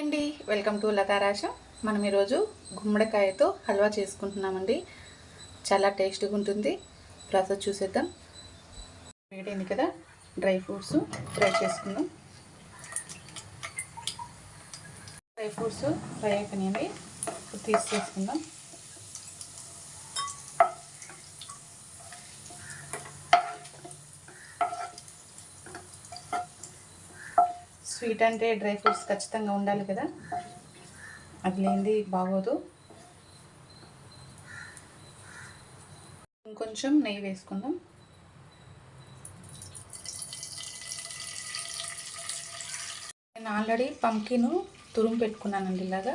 అండి welcome to లతారాశ మనం ఈరోజు గుమ్మడికాయతో హల్వా చేసుకుంటున్నామండి. చాలా టేస్ట్గా ఉంటుంది. ప్రాసెస్ చూసేద్దాం. వేడైంది కదా? డ్రై ఫ్రూట్స్ ఫ్రై చేసుకుందాం. డ్రై ఫ్రూట్స్ ఫ్రై అయిపోయినాయండి. తీసి చేసుకుందాం స్వీట్ అంటే డ్రై ఫ్రూట్స్ ఖచ్చితంగా ఉండాలి కదా. అది లేనిది బాగోదు. ఇంకొంచెం నెయ్యి వేసుకుందాం. నేను ఆల్రెడీ పంకిను తురుము పెట్టుకున్నానండి ఇలాగా.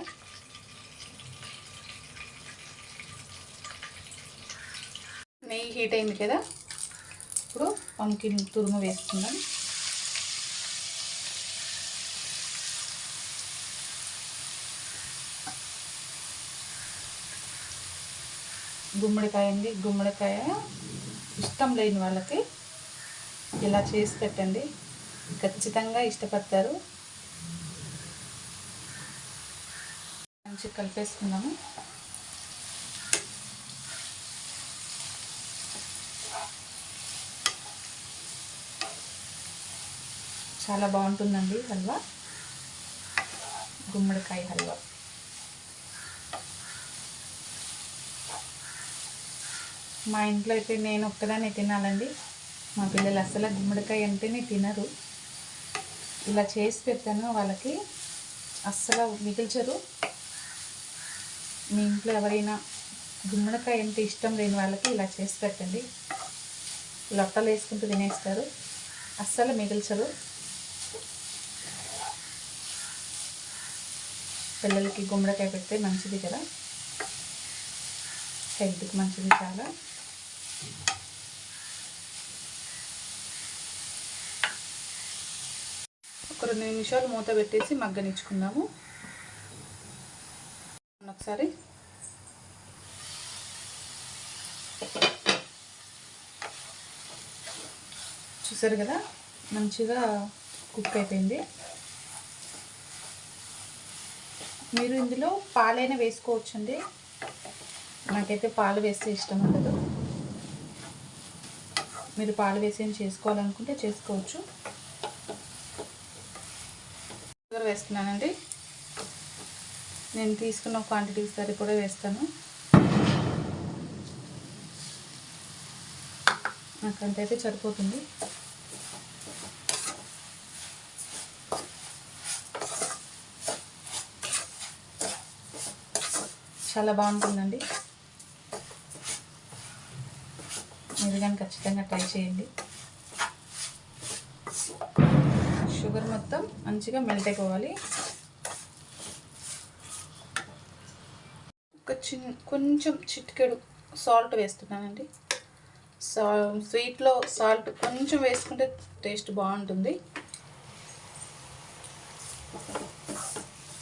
నెయ్యి హీట్ అయింది కదా. ఇప్పుడు పంకిన్ తురుము వేసుకుందాం. గుమ్మడికాయ అండి. గుమ్మడికాయ ఇష్టం లేని వాళ్ళకి ఇలా చేసి పెట్టండి. ఖచ్చితంగా ఇష్టపడతారు. మంచి కలిపేసుకున్నాము. చాలా బాగుంటుందండి హల్వా. గుమ్మడికాయ హల్వా. మా ఇంట్లో అయితే నేను ఒక్కదాన్ని తినాలండి. మా పిల్లలు అసలు గుమ్మడికాయ అంటేనే తినరు. ఇలా చేసి పెట్టాను వాళ్ళకి. అస్సలు మిగిల్చరు. మీ ఇంట్లో ఎవరైనా గుమ్మడికాయ అంటే ఇష్టం లేని వాళ్ళకి ఇలా చేసి పెట్టండి. లొట్టలు వేసుకుంటూ తినేస్తారు. అస్సలు మిగిల్చరు. పిల్లలకి గుమ్మడికాయ పెడితే మంచిది కదా. హెల్త్కి మంచిది చాలా. ఒక రెండు నిమిషాలు మూత పెట్టేసి మగ్గనిచ్చుకుందాము. ఒకసారి. చూసారు కదా? మంచిగా కుక్ అయిపోయింది. మీరు ఇందులో పాలైనా వేసుకోవచ్చండి? నాకైతే పాలు వేస్తే ఇష్టం ఉండదు. మీరు పాలు వేసి చేసుకోవాలనుకుంటే చేసుకోవచ్చు. షుగర్ వేస్తున్నానండి. నేను తీసుకున్న క్వాంటిటీ సరి కూడా వేస్తాను. నాకు అంతైతే సరిపోతుంది. చాలా బాగుంటుందండి. మీరు కానీ ఖచ్చితంగా ట్రై చేయండి. షుగర్ మొత్తం మంచిగా మెల్ట్ అయిపోవాలి. ఒక చిన్న కొంచెం చిటికెడు సాల్ట్ వేస్తున్నానండి. సా స్వీట్లో సాల్ట్ కొంచెం వేసుకుంటే టేస్ట్ బాగుంటుంది.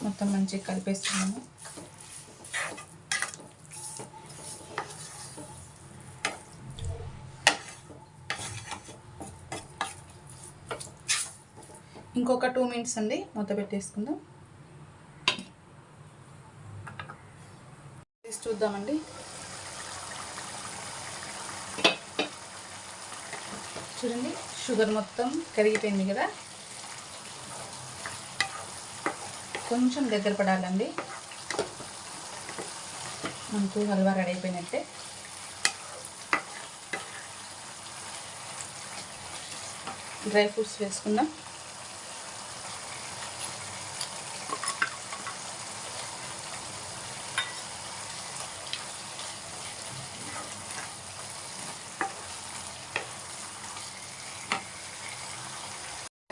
మొత్తం మంచిగా కలిపేస్తున్నాము ఇంకొక టూ మినిట్స్ అండి మూత పెట్టేసుకుందాం. తీసి చూద్దామండి. చూడండి షుగర్ మొత్తం కరిగిపోయింది కదా. కొంచెం దగ్గర పడాలండి. మనకు హల్వా రెడీ అయిపోయినట్టే. డ్రై ఫ్రూట్స్ వేసుకుందాం.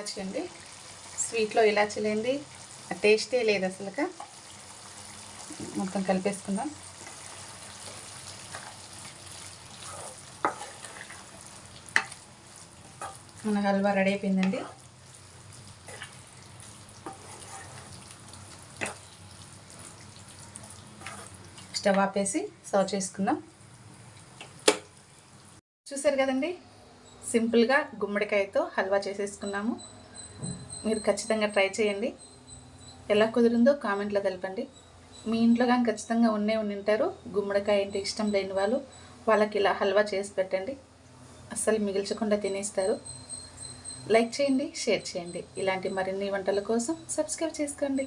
ఇలాచి అండి స్వీట్లో ఇలాచి లేనిది ఆ టేస్టే లేదు అసలుక. మొత్తం కలిపేసుకుందాం. మన హల్వా రెడీ అయిపోయిందండి. స్టవ్ ఆపేసి సర్వ్ చేసుకుందాం. చూసారు కదండి? సింపుల్గా గుమ్మడికాయతో హల్వా చేసేసుకున్నాము. మీరు ఖచ్చితంగా ట్రై చేయండి. ఎలా కుదిరిందో కామెంట్లో తెలపండి. మీ ఇంట్లో కానీ ఖచ్చితంగా ఉన్నే ఉండి ఉంటారు. గుమ్మడికాయ అంటే ఇష్టం లేని వాళ్ళు వాళ్ళకి ఇలా హల్వా చేసి పెట్టండి. అస్సలు మిగిల్చకుండా తినేస్తారు. లైక్ చేయండి షేర్ చేయండి. ఇలాంటి మరిన్ని వంటల కోసం సబ్స్క్రైబ్ చేసుకోండి.